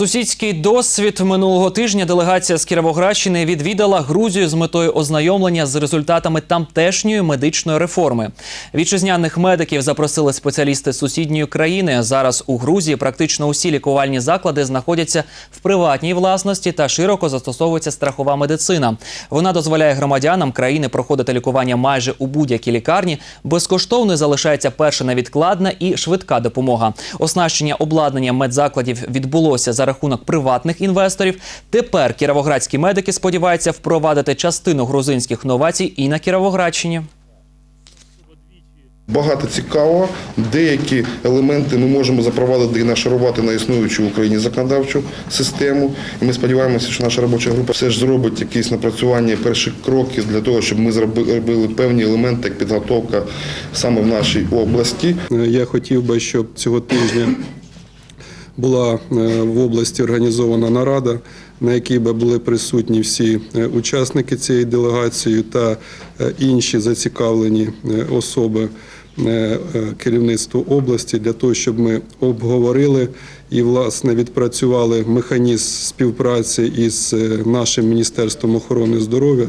Сусідський досвід минулого тижня делегація з Кіровоградщини відвідала Грузію з метою ознайомлення з результатами тамтешньої медичної реформи. Вітчизняних медиків запросили спеціалісти сусідньої країни. Зараз у Грузії практично усі лікувальні заклади знаходяться в приватній власності та широко застосовується страхова медицина. Вона дозволяє громадянам країни проходити лікування майже у будь-якій лікарні. Безкоштовною залишається перша невідкладна і швидка допомога. Оснащення обладнання медзакладів відбулося за рахунок приватних інвесторів. Тепер кіровоградські медики сподіваються впровадити частину грузинських новацій і на Кіровоградщині. Багато цікавого. Деякі елементи ми можемо запровадити і нашарувати на існуючу в Україні законодавчу систему. І ми сподіваємося, що наша робоча група все ж зробить якісь напрацювання, перші кроки для того, щоб ми зробили певні елементи, як підготовка саме в нашій області. Я хотів би, щоб цього тижня була е, в області організована нарада, на якій би були присутні всі е, учасники цієї делегації та е, інші зацікавлені особи керівництва області для того, щоб ми обговорили і власне відпрацювали механізм співпраці із нашим міністерством охорони здоров'я.